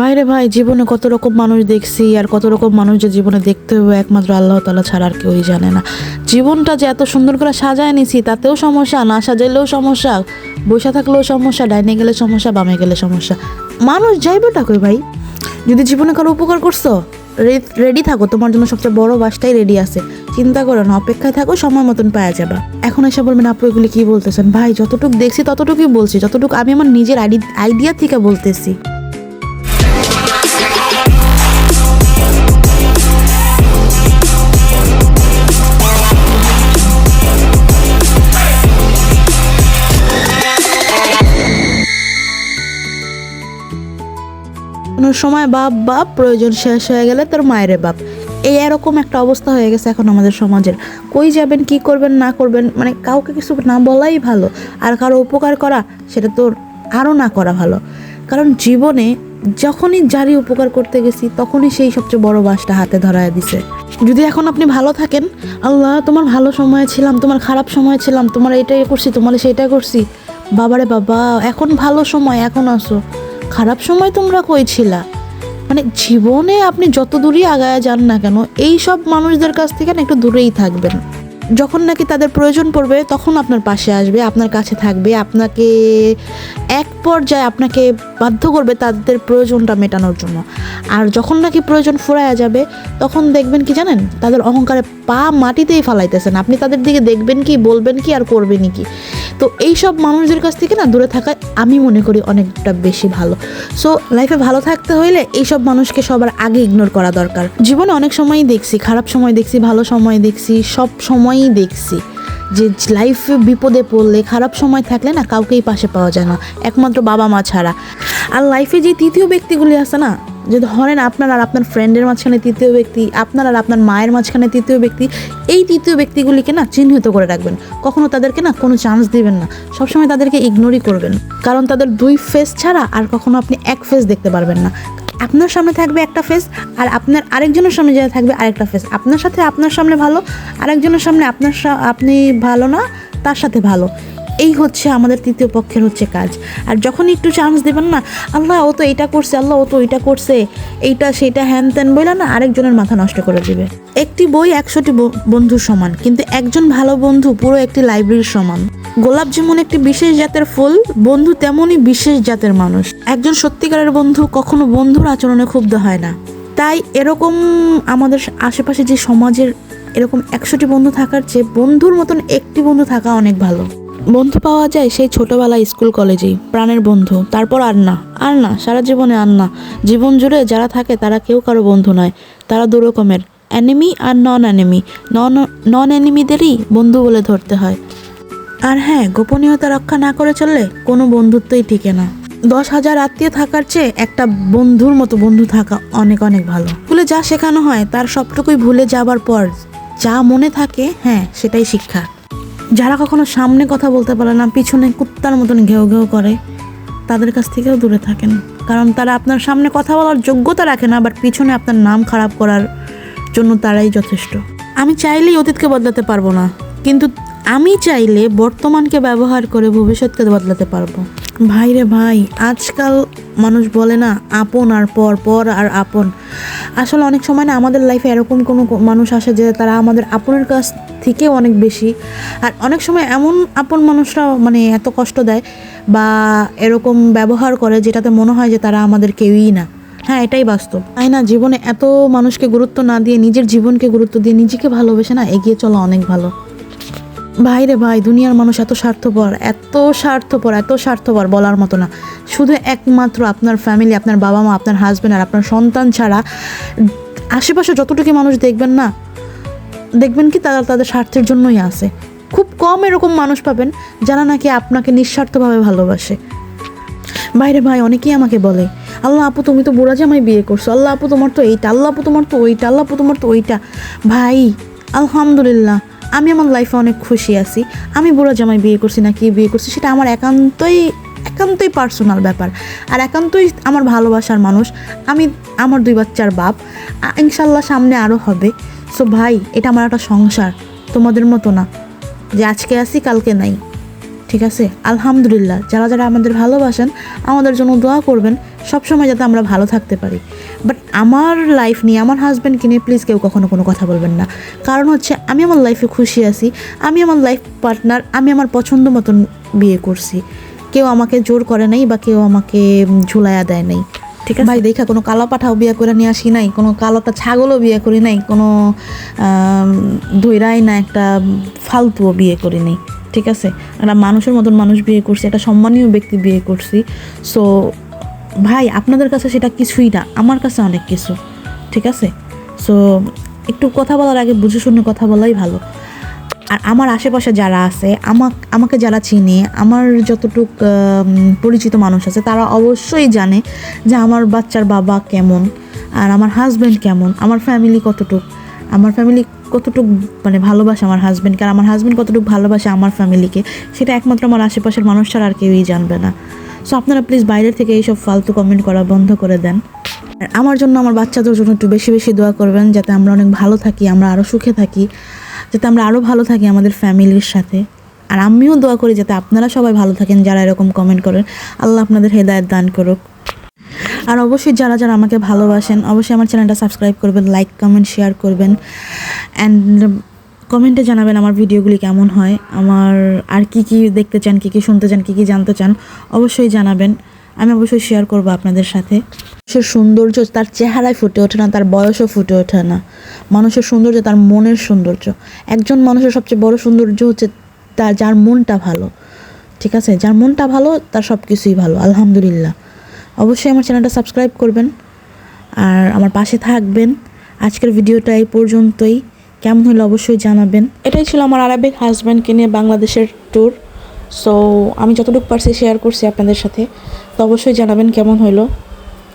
ভাইরে ভাই, জীবনে কত রকম মানুষ দেখছি আর কত রকম মানুষ যে জীবনে দেখতে হবে একমাত্র আল্লাহ তালা ছাড়া আর কেউই জানে না। জীবনটা যে এত সুন্দর করে সাজায় নিছি, তাতেও সমস্যা, না সাজাইলেও সমস্যা, বসে থাকলেও সমস্যা, ডাইনে গেলে সমস্যা, বামে গেলে সমস্যা। মানুষ যাইবেটা কই ভাই? যদি জীবনে কারও উপকার করছ রেডি থাকো, তোমার জন্য সবচেয়ে বড় বাসটাই রেডি আছে। চিন্তা করো না, অপেক্ষায় থাকো, সময় মতন পাওয়া যাবে। এখন এসে বলবেন, আপু, এগুলি কি বলতেছেন? ভাই, যতটুকু দেখছি, ততটুকুই বলছি, যতটুকু আমি আমার নিজের আইডিয়া থেকে বলতেছি। কোনো সময় বাপ বাপ, প্রয়োজন শেষ হয়ে গেলে তোর মায়ের বাপ। এই এরকম একটা অবস্থা হয়ে গেছে এখন আমাদের সমাজের। কই যাবেন, কি করবেন, না করবেন মানে কাউকে কিছু না বলাই ভালো। আর কারও উপকার করা, সেটা তোর আরও না করা ভালো। কারণ জীবনে যখনই যারই উপকার করতে গেছি, তখনই সেই সবচেয়ে বড় বাসটা হাতে ধরায় দিছে। যদি এখন আপনি ভালো থাকেন, আল্লাহ তোমার ভালো সময় ছিলাম, তোমার খারাপ সময় ছিলাম, তোমার এটাই করছি, তোমার সেইটা করছি বাবারে বাবা, এখন ভালো সময়, এখন আসো। খারাপ সময় তোমরা কই ছিলা? মানে জীবনে আপনি যত দূরই আগায় যান না কেন, এই সব মানুষদের কাছ থেকে না একটু দূরেই থাকবেন। যখন নাকি তাদের প্রয়োজন পড়বে, তখন আপনার পাশে আসবে, আপনার কাছে থাকবে, আপনাকে এক পর্যায়ে আপনাকে বাধ্য করবে তাদের প্রয়োজনটা মেটানোর জন্য। আর যখন নাকি প্রয়োজন ফুরায়া যাবে, তখন দেখবেন কি জানেন? তাদের অহংকারে পা মাটিতেই ফালাইতেছেন। আপনি তাদের দিকে দেখবেন কি, বলবেন কি আর করবেনই কি? তো এই সব মানুষদের কাছ থেকে না দূরে থাকা আমি মনে করি অনেকটা বেশি ভালো। সো লাইফে ভালো থাকতে হইলে এইসব মানুষকে সবার আগে ইগনোর করা দরকার। জীবনে অনেক সময়ই দেখছি, খারাপ সময় দেখছি, ভালো সময় দেখছি, সব সময়ই দেখছি। যে লাইফে বিপদে পড়লে, খারাপ সময় থাকলে না কাউকেই পাশে পাওয়া যায় না, একমাত্র বাবা মা ছাড়া। আর লাইফে যে তৃতীয় ব্যক্তিগুলি আছে না যে ধরেন আপনার আর আপনার ফ্রেন্ডের মাঝখানে তৃতীয় ব্যক্তি, আপনার আর আপনার মায়ের মাঝখানে তৃতীয় ব্যক্তি, এই তৃতীয় ব্যক্তিগুলিকে না চিহ্নিত করে রাখবেন। কখনো তাদেরকে না কোনো চান্স দিবেন না। সবসময় তাদেরকে ইগনোরই করবেন। কারণ তাদের দুই ফেস ছাড়া আর কখনো আপনি এক ফেস দেখতে পারবেন না। আপনার সামনে থাকবে একটা ফেস আর আপনার আরেকজনের সামনে যেটা থাকবে আরেকটা ফেস আপনার সাথে আপনার সামনে ভালো, আরেকজনের সামনে আপনার আপনি ভালো না, তার সাথে ভালো। এই হচ্ছে আমাদের তৃতীয় পক্ষের হচ্ছে কাজ। আর যখন একটু চান্স দেবেন না, আল্লাহ, ও তো এটা করছে, আল্লাহ, ও তো এটা করছে, এইটা সেটা হ্যান ত্যান বইলা না আরেকজনের মাথা নষ্ট করে দিবে। একটি বই একশোটি ব- বন্ধুর সমান, কিন্তু একজন ভালো বন্ধু পুরো একটি লাইব্রেরির সমান। গোলাপ যেমন একটি বিশেষ জাতের ফুল, বন্ধু তেমনই বিশেষ জাতের মানুষ। একজন সত্যিকারের বন্ধু কখনো বন্ধুর আচরণে ক্ষুব্ধ হয় না। তাই এরকম আমাদের আশেপাশে যে সমাজের এরকম একশোটি বন্ধু থাকার চেয়ে বন্ধুর মতন একটি বন্ধু থাকা অনেক ভালো। বন্ধু পাওয়া যায় সেই ছোটবেলায় স্কুল কলেজেই, প্রাণের বন্ধু। তারপর আর না আর না সারা জীবনে আর না জীবন জুড়ে যারা থাকে তারা কেউ কারও বন্ধু নয়, তারা দুরকমের। অ্যানিমি আর নন অ্যানিমি নন নন অ্যানিমিদেরই বন্ধু বলে ধরতে হয়। আর হ্যাঁ গোপনীয়তা রক্ষা না করে চললে কোনো বন্ধুত্বই টিকে না। দশ হাজার আত্মীয় থাকার চেয়ে একটা বন্ধুর মতো বন্ধু থাকা অনেক অনেক ভালো। স্কুলে যা শেখানো হয়, তার সবটুকুই ভুলে যাবার পর যা মনে থাকে হ্যাঁ সেটাই শিক্ষা। যারা কখনো সামনে কথা বলতে পারে না, পিছনে কুত্তার মতন ঘেউ ঘেউ করে, তাদের কাছ থেকেও দূরে থাকেন। কারণ তারা আপনার সামনে কথা বলার যোগ্যতা রাখে না বাট পিছনে আপনার নাম খারাপ করার জন্য তারাই যথেষ্ট। আমি চাইলেই অতীতকে বদলাতে পারব না, কিন্তু আমি চাইলে বর্তমানকে ব্যবহার করে ভবিষ্যৎকে বদলাতে পারব। ভাই রে ভাই, আজকাল মানুষ বলে না, আপন আর পর পর আর আপন। আসলে অনেক সময় না আমাদের লাইফে এরকম কোনো মানুষ আসে যে তারা আমাদের আপনের কাছ থেকে অনেক বেশি। আর অনেক সময় এমন আপন মানুষরা মানে এত কষ্ট দেয় বা এরকম ব্যবহার করে যেটাতে মনে হয় যে তারা আমাদের কেউই না। হ্যাঁ এটাই বাস্তব। তাই না? জীবনে এত মানুষকে গুরুত্ব না দিয়ে, নিজের জীবনকে গুরুত্ব দিয়ে নিজেকে ভালোবেসে না এগিয়ে চলা অনেক ভালো। ভাই রে ভাই, দুনিয়ার মানুষ এত স্বার্থপর এত স্বার্থপর এত স্বার্থপর বলার মতো না। শুধু একমাত্র আপনার ফ্যামিলি আপনার বাবা মা, আপনার হাজব্যান্ড আর আপনার সন্তান ছাড়া আশেপাশে যতটুকু মানুষ দেখবেন না, দেখবেন কি তারা তাদের স্বার্থের জন্যই আসে খুব কম এরকম মানুষ পাবেন যারা নাকি আপনাকে নিঃস্বার্থভাবে ভালোবাসে। বাইরে ভাই, অনেকেই আমাকে বলে, আল্লাহ আপু, তুমি তো বুড়া জামাই বিয়ে করছ। আল্লাহ আপু, তোমার তো এইটা, আল্লাহ আপু, তোমার তো ওইটা, আল্লাহ আপু, তোমার তো ওইটা। ভাই, আলহামদুলিল্লাহ। আমি আমার লাইফে অনেক খুশি আছি। আমি বুড়া জামাই বিয়ে করছি না, কি বিয়ে করছি সেটা আমার একান্তই একান্তই পার্সোনাল ব্যাপার। আর একান্তই আমার ভালোবাসার মানুষ। আমি, আমার দুই বাচ্চার বাপ। ইনশাল্লাহ সামনে আরও হবে। সো ভাই, এটা আমার একটা সংসার। তোমাদের মতো না। যে আজকে আসি কালকে নাই। ঠিক আছে? আলহামদুলিল্লাহ। যারা যারা আমাদের ভালোবাসেন, আমাদের জন্য দোয়া করবেন। সবসময় যাতে আমরা ভালো থাকতে পারি। বাট আমার লাইফ নিয়ে আমার হাজব্যান্ডকে নিয়ে প্লিজ কেউ কখনো কোনো কথা বলবেন না। কারণ হচ্ছে আমি আমার লাইফে খুশি আছি আমি আমার লাইফ পার্টনার আমি আমার পছন্দ মতন বিয়ে করছি। কেউ আমাকে জোর করে নাই বা কেউ আমাকে উম, ঝুলাইয়া দেয় নাই। ঠিক আছে। ভাই দেখা কোনো কালো পাঠাও বিয়ে করে নিয়ে আসি নাই কোনো কালোটা ছাগলও বিয়ে করি নাই কোনো ধৈরাই না একটা ফালতুও বিয়ে করি নাই। ঠিক আছে? একটা মানুষের মতন মানুষ বিয়ে করছি একটা সম্মানীয় ব্যক্তি বিয়ে করছি। সো ভাই, আপনাদের কাছে সেটা কিছুই না, আমার কাছে অনেক কিছু, ঠিক আছে? সো একটু কথা বলার আগে বুঝে শুনে কথা বলাই ভালো। আর আমার আশেপাশে যারা আছে, আমাক, আমাকে যারা চিনে, আমার যতটুক পরিচিত মানুষ আছে, তারা অবশ্যই জানে যে আমার বাচ্চার বাবা কেমন, আর আমার হাজব্যান্ড কেমন, আমার ফ্যামিলি কতটুক, আমার ফ্যামিলি কতটুক মানে ভালোবাসে আমার হাজব্যান্ডকে আর আমার হাজব্যান্ড কতটুকু ভালোবাসে আমার ফ্যামিলিকে সেটা একমাত্র আমার আশেপাশের মানুষ ছাড়া আর কেউই জানবে না। সো আপনারা প্লিজ বাইরের থেকে এইসব ফালতু কমেন্ট করা বন্ধ করে দেন। আর আমার জন্য আমার বাচ্চাদের জন্য একটু বেশি বেশি দোয়া করবেন, যাতে আমরা অনেক ভালো থাকি, আমরা আরও সুখে থাকি, যাতে আমরা আরও ভালো থাকি আমাদের ফ্যামিলির সাথে। আর আমিও দোয়া করি যাতে আপনারা সবাই ভালো থাকেন, যারা এরকম কমেন্ট করেন। আল্লাহ আপনাদের হেদায়ত দান করুক। আর অবশ্যই যারা যারা আমাকে ভালোবাসেন, অবশ্যই আমার চ্যানেলটা সাবস্ক্রাইব করবেন লাইক কমেন্ট শেয়ার করবেন। অ্যান্ড কমেন্টে জানাবেন আমার ভিডিওগুলি কেমন হয়, আমার আর কি কি দেখতে চান, কি কি শুনতে চান, কি কি জানতে চান, অবশ্যই জানাবেন। আমি অবশ্যই শেয়ার করব আপনাদের সাথে। মানুষের সৌন্দর্য তার চেহারায় ফুটে ওঠে না, তার বয়সও ফুটে ওঠে না। মানুষের সৌন্দর্য তার মনের সৌন্দর্য। একজন মানুষের সবচেয়ে বড় সৌন্দর্য হচ্ছে তার, যার মনটা ভালো। ঠিক আছে? যার মনটা ভালো, তার সব কিছুই ভালো। আলহামদুলিল্লাহ। অবশ্যই আমার চ্যানেলটা সাবস্ক্রাইব করবেন। আর আমার পাশে থাকবেন। আজকের ভিডিওটা এই পর্যন্তই। কেমন হলো অবশ্যই জানাবেন। এটাই ছিল আমার আরবিক হাজব্যান্ডকে নিয়ে বাংলাদেশের ট্যুর সো আমি যতটুকু পারছি শেয়ার করছি আপনাদের সাথে। তো অবশ্যই জানাবেন কেমন হলো।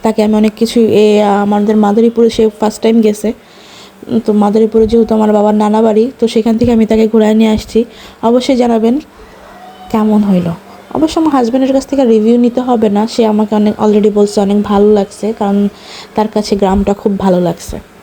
তাকে আমি অনেক কিছু, এ, আমাদের মাদারীপুরে সে ফার্স্ট টাইম গেছে। তো মাদারীপুরে যেহেতু আমার বাবার নানা বাড়ি, তো সেখান থেকে আমি তাকে ঘুরায় নিয়ে আসছি। অবশ্যই জানাবেন কেমন হইল। অবশ্য আমার হাজব্যান্ডের কাছ থেকে রিভিউ নিতে হবে না। সে আমাকে অনেক অলরেডি বলছে অনেক ভালো লাগছে, কারণ তার কাছে গ্রামটা খুব ভালো লাগছে।